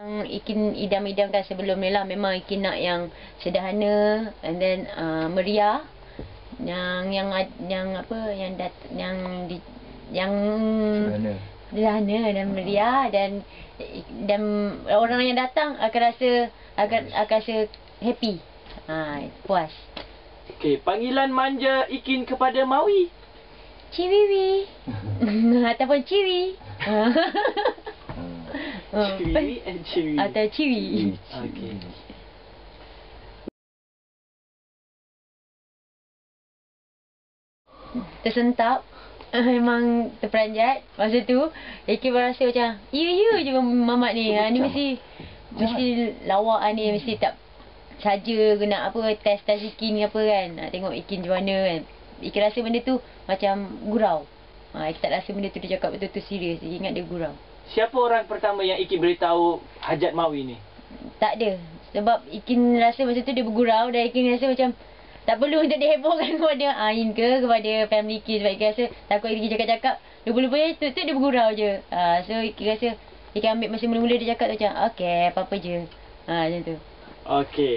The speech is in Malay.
Yang Ikin idam-idamkan sebelum ni lah memang Ikin nak yang sederhana and then uh, meriah yang yang ad- yang apa yang dat, yang di, yang Sederhana. sederhana dan meriah dan dan orang yang datang akan rasa akan akan rasa happy. Ha, puas. Okey, panggilan manja Ikin kepada Maui. Ciwiwi. Ataupun ciwi. Hmm. Ciwi and Ciwi. Atau ciwi. Okey. Tersentap. Memang terperanjat Masa tu Iki berasa macam Ya ya je mamat ni ha, Ni mesti Mesti lawak ah ni Mesti tak Saja nak apa Test-test Iki ni apa kan Nak tengok Iki macam mana kan Iki rasa benda tu Macam gurau ha, Iki tak rasa benda tu Dia cakap betul-betul serius Iki ingat dia gurau Siapa orang pertama yang Ikin beritahu hajat Maui ni? Tak ada. Sebab Ikin rasa masa tu dia bergurau Dan Ikin rasa macam Tak perlu untuk dihebohkan kepada Ain ke Kepada family Ikin Sebab Ikin rasa Takut Ikin cakap-cakap Lupa-lupa je tu, tu dia bergurau je. Ha, So Ikin rasa Ikin ambil masa mula-mula dia cakap tu macam Okay apa-apa je. Ha, Macam tu. Okey.